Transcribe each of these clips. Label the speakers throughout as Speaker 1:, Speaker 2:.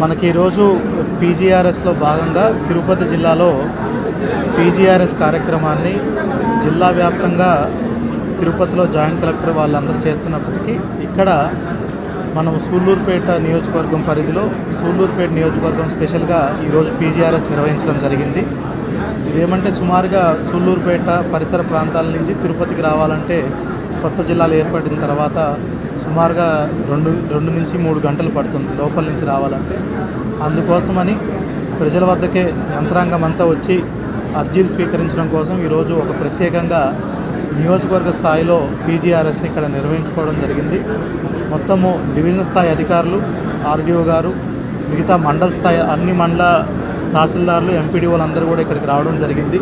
Speaker 1: మనకి ఈరోజు పీజీఆర్ఎస్లో భాగంగా తిరుపతి జిల్లాలో పీజీఆర్ఎస్ కార్యక్రమాన్ని జిల్లా వ్యాప్తంగా తిరుపతిలో జాయింట్ కలెక్టర్ వాళ్ళందరూ చేస్తున్నప్పటికీ ఇక్కడ మనం సూళ్ళూరుపేట నియోజకవర్గం పరిధిలో సూళ్ళూరుపేట నియోజకవర్గం స్పెషల్గా ఈరోజు పీజీఆర్ఎస్ నిర్వహించడం జరిగింది. ఇదేమంటే సుమారుగా సూళ్ళూరుపేట పరిసర ప్రాంతాల నుంచి తిరుపతికి రావాలంటే కొత్త జిల్లాలు ఏర్పడిన తర్వాత సుమారుగా రెండు రెండు నుంచి మూడు గంటలు పడుతుంది లోపల నుంచి రావాలంటే. అందుకోసమని ప్రజల వద్దకే యంత్రాంగం అంతా వచ్చి అర్జీలు స్వీకరించడం కోసం ఈరోజు ఒక ప్రత్యేకంగా నియోజకవర్గ స్థాయిలో పీజీఆర్ఎస్ని ఇక్కడ నిర్వహించుకోవడం జరిగింది. మొత్తము డివిజన్ స్థాయి అధికారులు ఆర్డీఓ గారు మిగతా మండల స్థాయి అన్ని మండల తహసీల్దారులు ఎంపీడీఓలు అందరూ కూడా ఇక్కడికి రావడం జరిగింది.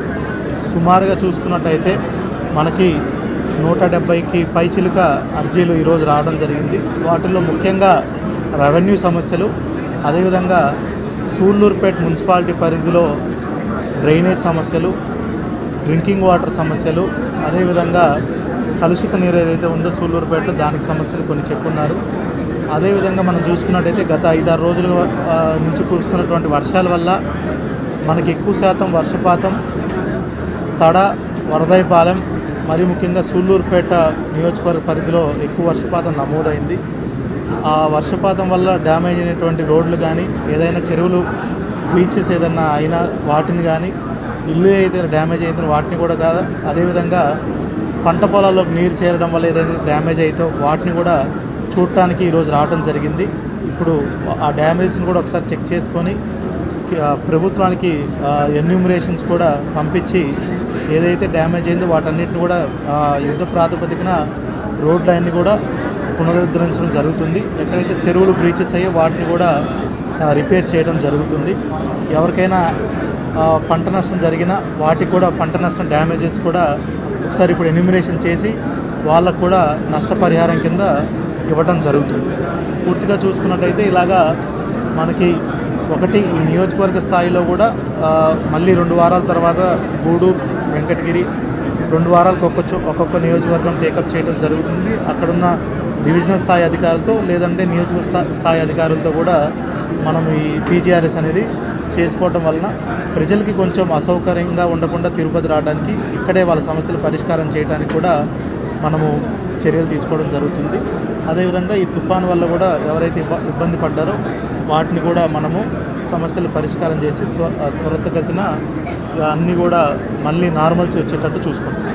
Speaker 1: సుమారుగా చూసుకున్నట్టయితే మనకి నూట డెబ్బైకి పైచిలుక అర్జీలు ఈరోజు రావడం జరిగింది. వాటిల్లో ముఖ్యంగా రెవెన్యూ సమస్యలు అదేవిధంగా సూళ్ళూరుపేట మున్సిపాలిటీ పరిధిలో డ్రైనేజ్ సమస్యలు డ్రింకింగ్ వాటర్ సమస్యలు అదేవిధంగా కలుషిత నీరు ఏదైతే ఉందో సూళ్ళూరుపేటలో దానికి సమస్యలు కొన్ని చెప్పున్నారు. అదేవిధంగా మనం చూసుకున్నట్టయితే గత ఐదారు రోజుల నుంచి కురుస్తున్నటువంటి వర్షాల వల్ల మనకి ఎక్కువ శాతం వర్షపాతం తడ వరదైపాలెం మరి ముఖ్యంగా సూళ్ళూరుపేట నియోజకవర్గ పరిధిలో ఎక్కువ వర్షపాతం నమోదైంది. ఆ వర్షపాతం వల్ల డ్యామేజ్ అయినటువంటి రోడ్లు కానీ ఏదైనా చెరువులు బీచెస్ ఏదైనా అయినా వాటిని కానీ ఇల్లు అయితే డ్యామేజ్ అయితే వాటిని కూడా కాదు? అదేవిధంగా పంట పొలాల్లోకి నీరు చేరడం వల్ల ఏదైతే డ్యామేజ్ అయితే వాటిని కూడా చూడటానికి ఈరోజు రావడం జరిగింది. ఇప్పుడు ఆ డ్యామేజ్ని కూడా ఒకసారి చెక్ చేసుకొని ప్రభుత్వానికి ఎన్యూమరేషన్స్ కూడా పంపించి ఏదైతే డ్యామేజ్ అయిందో వాటన్నిటిని కూడా యుద్ధ ప్రాతిపదికన రోడ్లన్నీ కూడా పునరుద్ధరించడం జరుగుతుంది. ఎక్కడైతే చెరువులు బ్రీచెస్ అయ్యో వాటిని కూడా రిపేర్ చేయడం జరుగుతుంది. ఎవరికైనా పంట నష్టం జరిగినా వాటికి కూడా పంట నష్టం డ్యామేజెస్ కూడా ఒకసారి ఇప్పుడు ఎన్యూమినేషన్ చేసి వాళ్ళకు కూడా నష్టపరిహారం కింద ఇవ్వడం జరుగుతుంది. పూర్తిగా చూసుకున్నట్టయితే ఇలాగా మనకి ఒకటి ఈ నియోజకవర్గ స్థాయిలో కూడా మళ్ళీ రెండు వారాల తర్వాత గూడూరు వెంకటగిరి రెండు వారాలకు ఒక్కొక్క ఒక్కొక్క నియోజకవర్గం టేకప్ చేయడం జరుగుతుంది. అక్కడున్న డివిజనల్ స్థాయి అధికారులతో లేదంటే నియోజక స్థాయి అధికారులతో కూడా మనం ఈ పీజీఆర్ఎస్ అనేది చేసుకోవడం వలన ప్రజలకి కొంచెం అసౌకర్యంగా ఉండకుండా తిరుపతి రావడానికి ఇక్కడే వాళ్ళ సమస్యలు పరిష్కారం చేయడానికి కూడా మనము చర్యలు తీసుకోవడం జరుగుతుంది. అదేవిధంగా ఈ తుఫాన్ వల్ల కూడా ఎవరైతే ఇబ్బంది పడ్డారో వాటిని కూడా మనము సమస్యలు పరిష్కారం చేసి త్వర త్వరితగతిన అన్నీ కూడా మళ్ళీ నార్మల్స్ వచ్చేటట్టు చూసుకుంటాం.